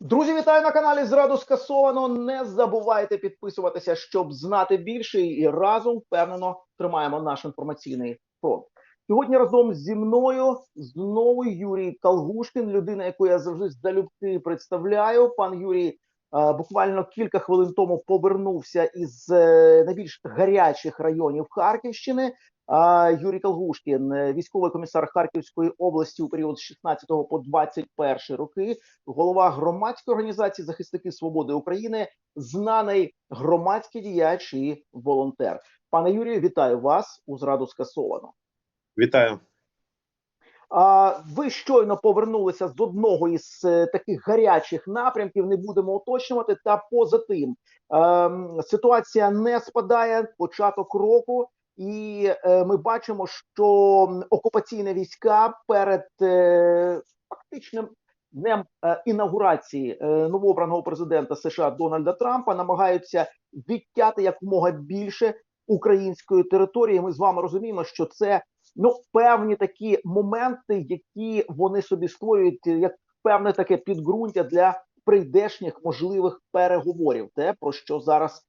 Друзі, вітаю на каналі Зраду скасовано. Не забувайте підписуватися, щоб знати більше, і разом впевнено тримаємо наш інформаційний фронт. Сьогодні разом зі мною знову Юрій Калгушкін, людина, яку я завжди залюбки представляю. Пан Юрій е, буквально кілька хвилин тому повернувся із е, найбільш гарячих районів Харківщини. Юрій Калгушкін, е, військовий комісар Харківської області у період з 16 по 21 роки, голова громадської організації захисники свободи України, знаний громадський діяч і волонтер. Пане Юрію, вітаю вас у зраду скасовано. Вітаю. А ви щойно повернулися з одного із е, таких гарячих напрямків. Не будемо уточнювати. Та поза тим ем, ситуація не спадає. Початок року, і е, ми бачимо, що окупаційні війська перед е, фактичним днем е, інаугурації новообраного президента США Дональда Трампа намагаються відтяти якомога більше української території. Ми з вами розуміємо, що це ну певні такі моменти, які вони собі створюють як певне таке підґрунтя для прийдешніх можливих переговорів. Те про що зараз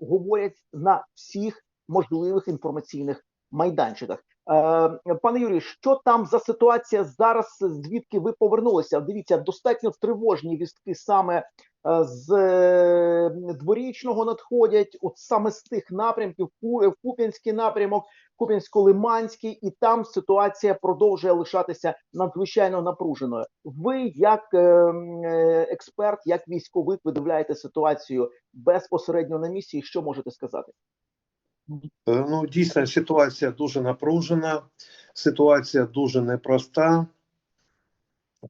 говорять на всіх можливих інформаційних майданчиках. Е, пане Юрію, що там за ситуація зараз? Звідки ви повернулися? Дивіться, достатньо тривожні вістки саме е, з е, дворічного надходять, от саме з тих напрямків, Ку- Куп'янський напрямок, Куп'янсько-Лиманський, і там ситуація продовжує лишатися надзвичайно напруженою. Ви, як експерт, як військовик, видивляєте ситуацію безпосередньо на місці. Що можете сказати? Е, Ну, дійсно, ситуація дуже напружена, ситуація дуже непроста.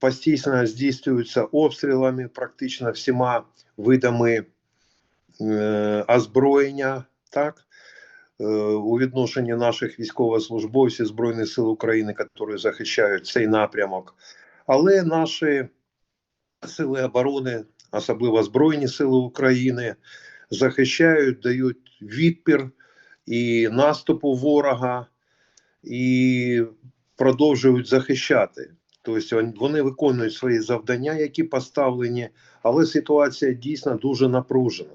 Постійно здійснюються обстрілами практично всіма видами е, озброєння, так, е, у відношенні наших військовослужбовців Збройних сил України, які захищають цей напрямок. Але наші сили оборони, особливо Збройні сили України, захищають, дають відпір і наступу ворога, і продовжують захищати. Тобто вон- вони виконують свої завдання, які поставлені, але ситуація дійсно дуже напружена.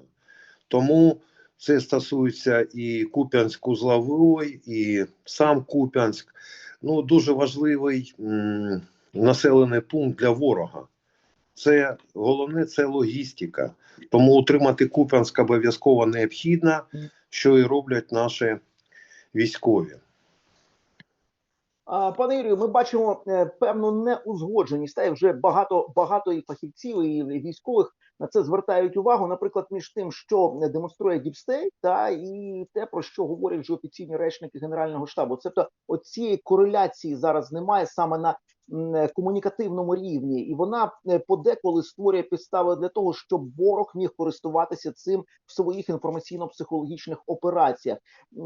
Тому це стосується і Куп'янськ-Узлової, і сам Куп'янськ. Ну, дуже важливий м, населений пункт для ворога. Це головне це логістика. Тому утримати Куп'янськ обов'язково необхідно, що і роблять наші військові. Пане Юрію, ми бачимо е, певну неузгодженість. Та й вже багато багато і фахівців і військових на це звертають увагу. Наприклад, між тим, що демонструє Діпстейт, та і те, про що говорять вже офіційні речники Генерального штабу. Тобто, оцієї кореляції зараз немає саме на комунікативному рівні, і вона е, подеколи створює підстави для того, щоб ворог міг користуватися цим в своїх інформаційно-психологічних операціях.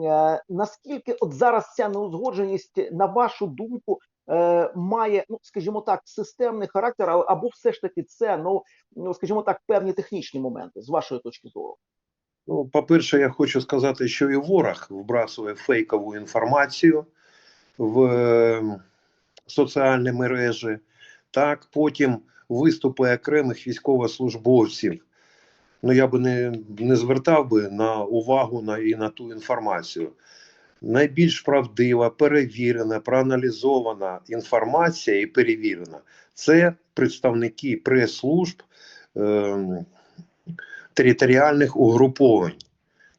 Е, наскільки от зараз ця неузгодженість, на вашу думку, е, має, ну скажімо так, системний характер, або все ж таки це, ну, ну скажімо так, певні технічні моменти з вашої точки зору? Ну, по-перше, я хочу сказати, що і ворог вбрасує фейкову інформацію в е, соціальні мережі. Так, потім виступи окремих військовослужбовців. Ну, я би не, не звертав би на увагу на і на ту інформацію. Найбільш правдива, перевірена, проаналізована інформація і перевірена це представники прес-служб е, територіальних угруповань,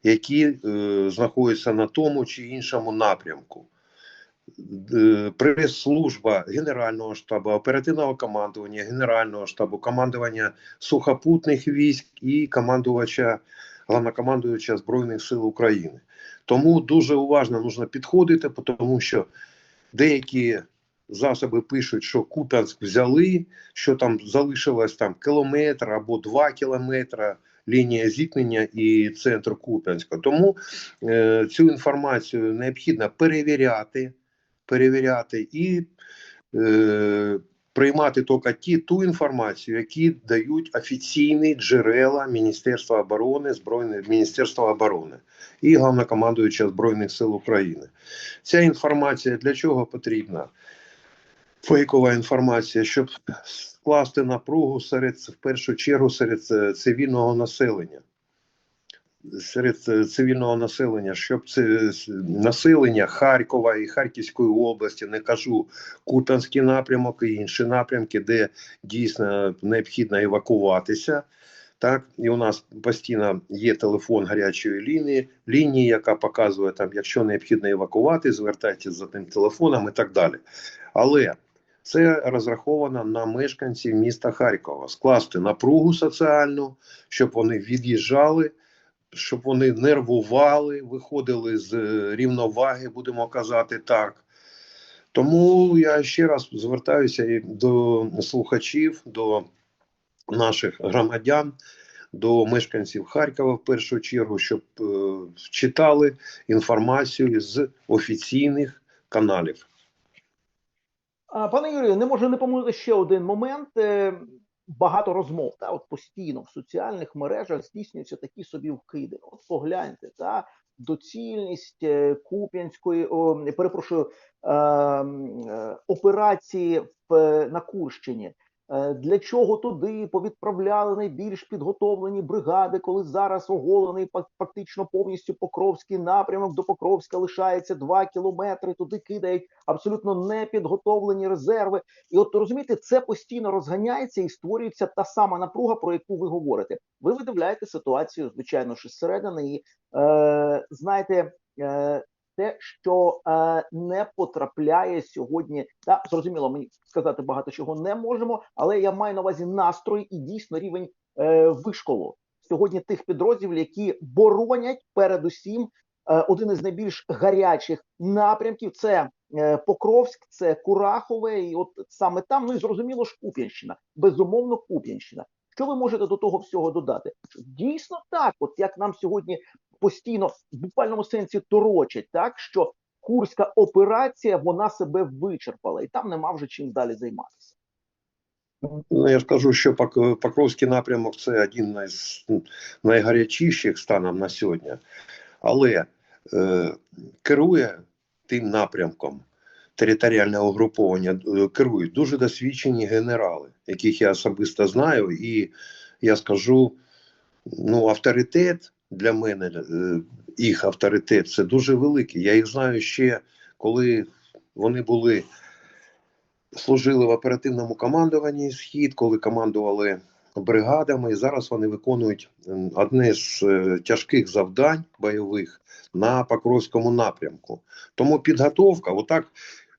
які е, знаходяться на тому чи іншому напрямку. Е, Прес-служба Генерального штабу, оперативного командування, Генерального штабу, командування сухопутних військ і командувача, головнокомандувача Збройних сил України. Тому дуже уважно потрібно підходити, тому що деякі засоби пишуть, що Куп'янськ взяли, що там залишилось там кілометр або два кілометри лінія зіткнення і центр Куп'янська. Тому е, цю інформацію необхідно перевіряти, перевіряти і е, приймати тільки ті, ту інформацію, які дають офіційні джерела Міністерства оборони, Збройних Міністерства оборони і головнокомандуюча Збройних сил України. Ця інформація для чого потрібна? фейкова інформація, щоб скласти напругу серед в першу чергу серед е, цивільного населення. Серед е, цивільного населення, щоб це населення Харкова і Харківської області, не кажу Кутанський напрямок і інші напрямки, де дійсно необхідно евакуватися. Так, і у нас постійно є телефон гарячої лінії, лінії, яка показує там, якщо необхідно евакувати, звертайтеся за тим телефоном і так далі. Але це розраховано на мешканців міста Харкова скласти напругу соціальну, щоб вони від'їжджали, щоб вони нервували, виходили з е, рівноваги, будемо казати так. Тому я ще раз звертаюся і до слухачів, до наших громадян, до мешканців Харкова в першу чергу, щоб е, читали інформацію з офіційних каналів. Пане Юрію, не можу не помилити ще один момент. Багато розмов, та от постійно в соціальних мережах здійснюються такі собі вкиди. От погляньте, та доцільність е, Куп'янської, о, перепрошую, е, е, операції в, е, на Курщині. Е, Для чого туди повідправляли найбільш підготовлені бригади, коли зараз оголений фак- фактично повністю Покровський напрямок до Покровська лишається 2 кілометри. Туди кидають абсолютно непідготовлені резерви. І от розумієте, це постійно розганяється і створюється та сама напруга, про яку ви говорите. Ви видивляєте ситуацію, звичайно, що зсередини, і е, знаєте. Е, те, що е, не потрапляє сьогодні, та зрозуміло, мені сказати багато чого не можемо, але я маю на увазі настрой і дійсно рівень е, вишколу сьогодні тих підрозділів, які боронять передусім е, один із найбільш гарячих напрямків. Це е, Покровськ, це Курахове, і от саме там, ну і зрозуміло ж Куп'янщина, безумовно, Куп'янщина. Що ви можете до того всього додати? Дійсно так, от як нам сьогодні постійно в буквальному сенсі торочать, так що курська операція вона себе вичерпала, і там нема вже чим далі займатися. Ну, я ж кажу, що Пок- Покровський напрямок це один із найгарячіших станом на сьогодні. Але е, керує тим напрямком територіальне угруповання, е, керують дуже досвідчені генерали, яких я особисто знаю, і я скажу, ну, авторитет для мене, е, їх авторитет це дуже великий. Я їх знаю ще, коли вони були служили в оперативному командуванні Схід, коли командували бригадами. І зараз вони виконують одне з е, тяжких завдань бойових на Покровському напрямку. Тому підготовка, отак,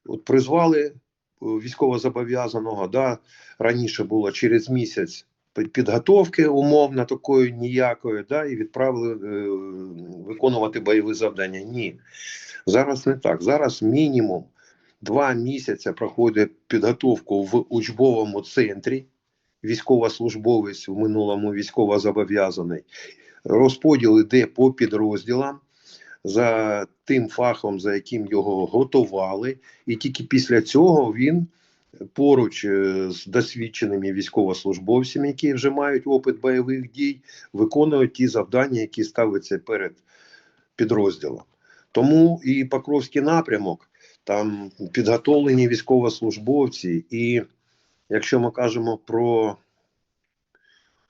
от призвали е, військовозобов'язаного, да, раніше було через місяць. Пі- Підготовки умовно такої ніякої, да, і відправили е, виконувати бойові завдання. Ні, зараз не так. Зараз мінімум два місяці проходить підготовку в учбовому центрі. Військовослужбовець в минулому військовозобов'язаний. Розподіл іде по підрозділам за тим фахом, за яким його готували, і тільки після цього він поруч е, з досвідченими військовослужбовцями, які вже мають опит бойових дій, виконують ті завдання, які ставляться перед підрозділом. Тому і Покровський напрямок там підготовлені військовослужбовці, і якщо ми кажемо про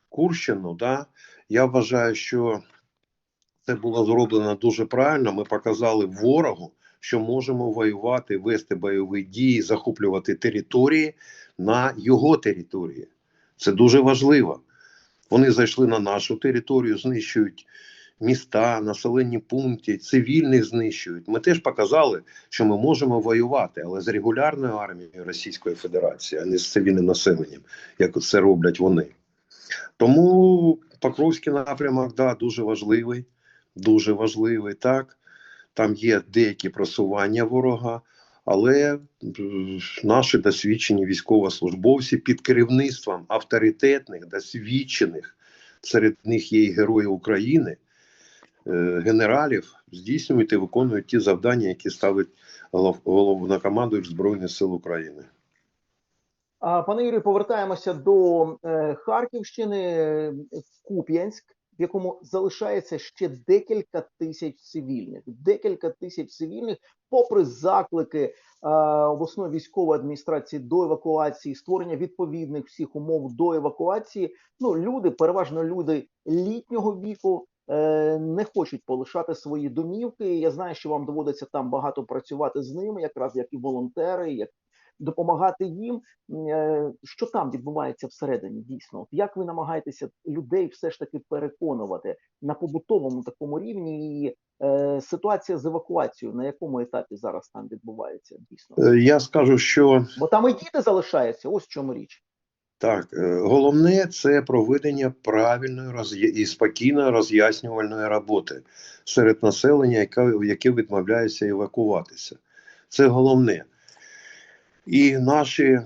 Курщину, да, я вважаю, що це було зроблено дуже правильно. Ми показали ворогу, що можемо воювати, вести бойові дії, захоплювати території на його території. Це дуже важливо. Вони зайшли на нашу територію, знищують міста, населені пункти, цивільних знищують. Ми теж показали, що ми можемо воювати, але з регулярною армією Російської Федерації, а не з цивільним населенням, як це роблять вони. Тому Покровський напрямок да, дуже важливий, дуже важливий. Так, там є деякі просування ворога, але наші досвідчені військовослужбовці під керівництвом авторитетних, досвідчених, серед них є і герої України, е, генералів, здійснюють і виконують ті завдання, які ставить голов- головнокомандуючий Збройних сил України. Пане Юрію, повертаємося до е, Харківщини, е, Куп'янськ. В якому залишається ще декілька тисяч цивільних, декілька тисяч цивільних, попри заклики е, обласної військової адміністрації до евакуації, створення відповідних всіх умов до евакуації. Ну люди, переважно люди літнього віку. е, Не хочуть полишати свої домівки. Я знаю, що вам доводиться там багато працювати з ними, якраз як і волонтери, як допомагати їм. Е, Що там відбувається всередині? Дійсно, От як ви намагаєтеся людей все ж таки переконувати на побутовому такому рівні? І е, ситуація з евакуацією на якому етапі зараз там відбувається? Дійсно, Е, Я скажу, що бо там і діти залишаються. Ось в чому річ. Так, головне це проведення правильної роз'я- і спокійної роз'яснювальної роботи серед населення, яке відмовляється евакуватися. Це головне. І наші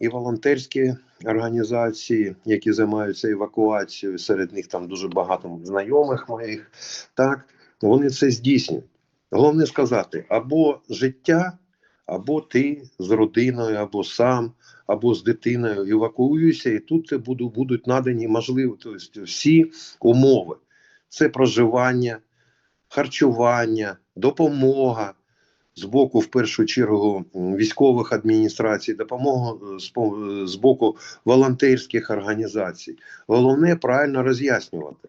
і волонтерські організації, які займаються евакуацією, серед них там дуже багато знайомих моїх, так, вони це здійснюють. Головне сказати, або життя, або ти з родиною, або сам або з дитиною евакуююся, і тут буду, будуть надані можливі тобто всі умови: це проживання, харчування, допомога з боку, в першу чергу, військових адміністрацій, допомога е, з, боку волонтерських організацій. Головне правильно роз'яснювати.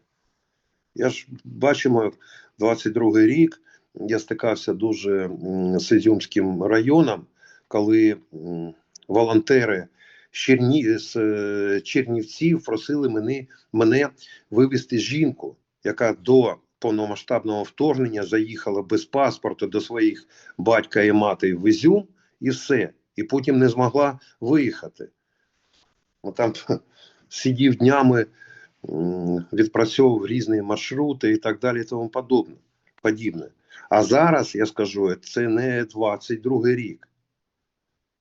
Я ж бачимо, 22 рік я стикався дуже з Ізюмським районом, коли волонтери з е, Чернівців просили мене, мене вивезти жінку, яка до повномасштабного вторгнення заїхала без паспорту до своїх батька і мати в Ізюм, і все. І потім не змогла виїхати. Ну, там сидів днями, відпрацьовував різні маршрути і так далі, і тому подобне. подібне. А зараз я скажу, це не 22 рік.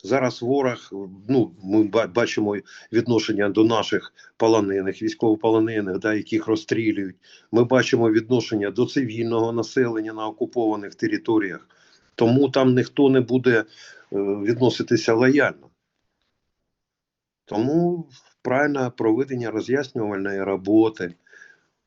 Зараз ворог, ну ми бачимо відношення до наших полонених, військовополонених, да, яких розстрілюють. Ми бачимо відношення до цивільного населення на окупованих територіях. Тому там ніхто не буде е, відноситися лояльно. Тому правильне проведення роз'яснювальної роботи,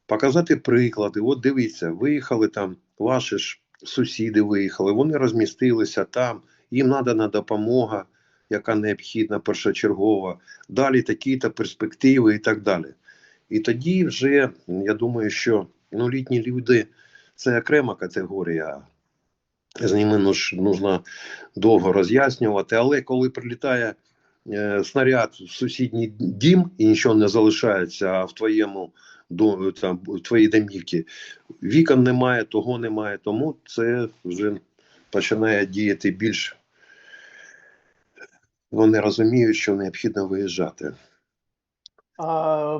показати приклади. От дивіться, виїхали там, ваші ж сусіди виїхали, вони розмістилися там, їм надана допомога, яка необхідна першочергова, далі такі-то перспективи і так далі. І тоді вже, я думаю, що ну, літні люди це окрема категорія. З ними ж нужно довго роз'яснювати, але коли прилітає е, снаряд в сусідній дім і нічого не залишається, а в твоєму до, там, в твоїй домівці вікон немає, того немає, тому це вже починає діяти більш. Вони розуміють, що необхідно виїжджати.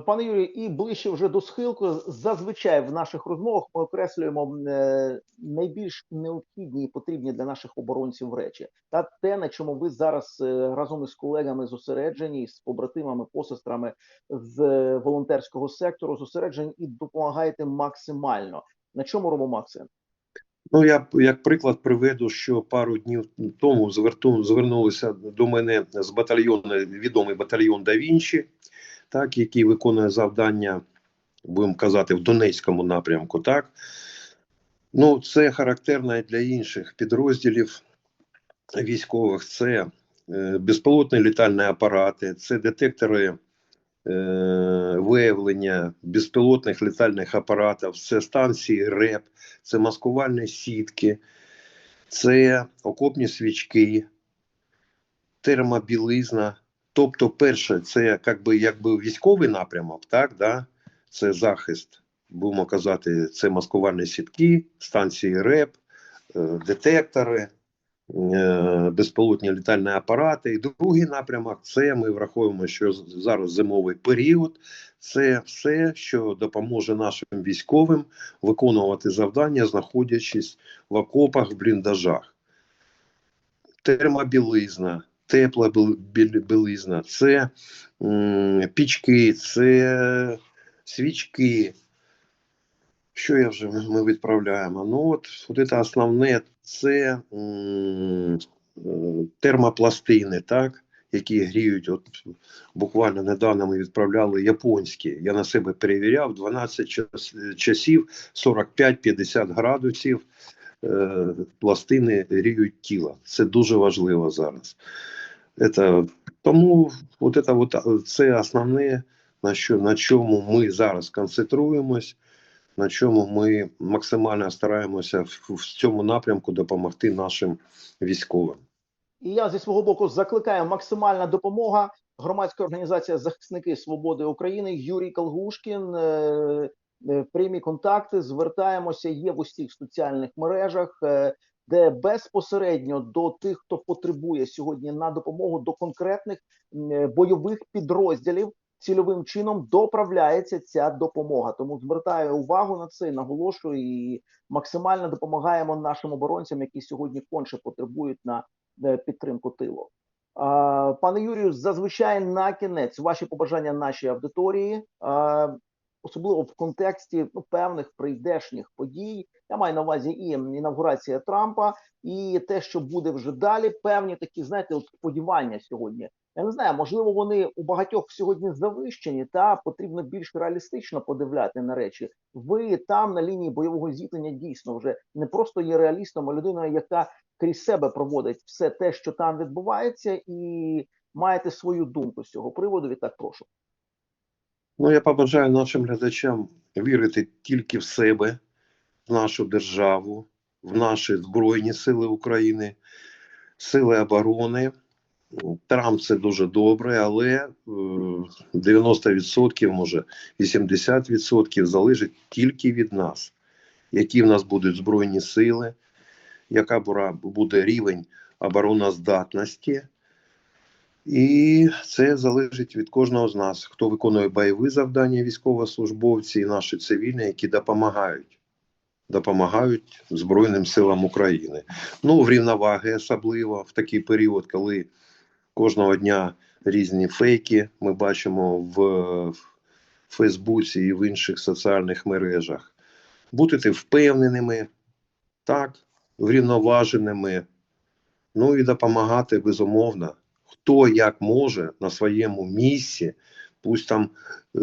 Пане Юрію, і ближче вже до схилку. Зазвичай в наших розмовах ми окреслюємо е, найбільш необхідні і потрібні для наших оборонців речі. Та те, на чому ви зараз е, разом із колегами зосереджені, з побратимами, посестрами з е, волонтерського сектору, зосереджені і допомагаєте максимально. На чому робимо акцент? Ну, я як приклад приведу, що пару днів тому зверту, звернулися до мене з батальйону, відомий батальйон Да Вінчі, так, який виконує завдання, будемо казати, в Донецькому напрямку. Так. Ну, це характерно і для інших підрозділів військових. Це е, безпілотні літальні апарати, це детектори виявлення безпілотних літальних апаратів, це станції РЕП, це маскувальні сітки, це окопні свічки, термобілизна. Тобто, перше, це якби, якби військовий напрямок, так, да? це захист, будемо казати, це маскувальні сітки, станції РЕП, е, детектори, е, безпілотні літальні апарати. І другий напрямок це ми враховуємо, що зараз зимовий період. Це все, що допоможе нашим військовим виконувати завдання, знаходячись в окопах, в бліндажах. Термобілизна, тепла білизна, це м, пічки, це свічки. Що я вже ми відправляємо? Ну, от, от це основне це е, термопластини, так? які гріють. От буквально недавно ми відправляли японські. Я на себе перевіряв 12 часів, 45-50 градусів. Е, пластини гріють тіло. Це дуже важливо зараз. Это, тому от, це основне, на, що, на чому ми зараз концентруємось, на чому ми максимально стараємося в, в цьому напрямку допомогти нашим військовим. І я зі свого боку закликаю максимальна допомога. Громадська організація Захисники Свободи України Юрій Калгушкін. е, е, Прямі контакти, звертаємося, є в усіх соціальних мережах, е, де безпосередньо до тих, хто потребує сьогодні на допомогу до конкретних бойових підрозділів, цільовим чином доправляється ця допомога. Тому звертаю увагу на це, наголошую і максимально допомагаємо нашим оборонцям, які сьогодні конче потребують на е, підтримку тилу. Пане Юрію, зазвичай на кінець ваші побажання нашій аудиторії, особливо в контексті ну, певних прийдешніх подій. Я маю на увазі і інавгурація Трампа, і те, що буде вже далі. Певні такі, знаєте, от сподівання сьогодні. Я не знаю, можливо, вони у багатьох сьогодні завищені, та потрібно більш реалістично подивляти на речі. Ви там на лінії бойового зіткнення дійсно вже не просто є реалістом, а людиною, яка крізь себе проводить все те, що там відбувається, і маєте свою думку з цього приводу. Відтак прошу. Ну, я побажаю нашим глядачам вірити тільки в себе, в нашу державу, в наші Збройні Сили України, Сили оборони. Трамп це дуже добре, але е, 90%, може 80% залежить тільки від нас, які в нас будуть збройні сили, яка буде рівень обороноздатності. І це залежить від кожного з нас, хто виконує бойові завдання, військовослужбовці і наші цивільні, які допомагають. Допомагають Збройним силам України. Ну, в рівноваги, особливо в такий період, коли кожного дня різні фейки ми бачимо в Фейсбуці і в інших соціальних мережах. Бути впевненими, так, врівноваженими, ну і допомагати безумовно хто як може на своєму місці, пусть там е,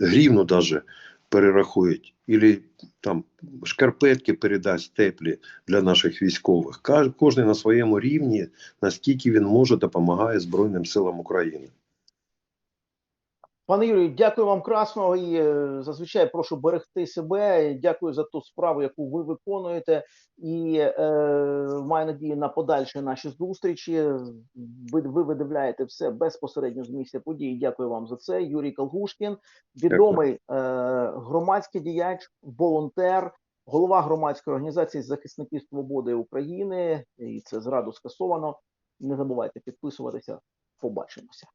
гривну даже перерахують, ілі там шкарпетки передасть теплі для наших військових. Кожен на своєму рівні, наскільки він може, допомагає Збройним силам України. Пане Юрію, дякую вам красно і е, зазвичай прошу берегти себе. Дякую за ту справу, яку ви виконуєте, і е, маю надію на подальші наші зустрічі. Ви, ви видивляєте все безпосередньо з місця події. Дякую вам за це. Юрій Калгушкін, відомий е, громадський діяч, волонтер, голова громадської організації захисники свободи України. І це зраду скасовано. Не забувайте підписуватися. Побачимося.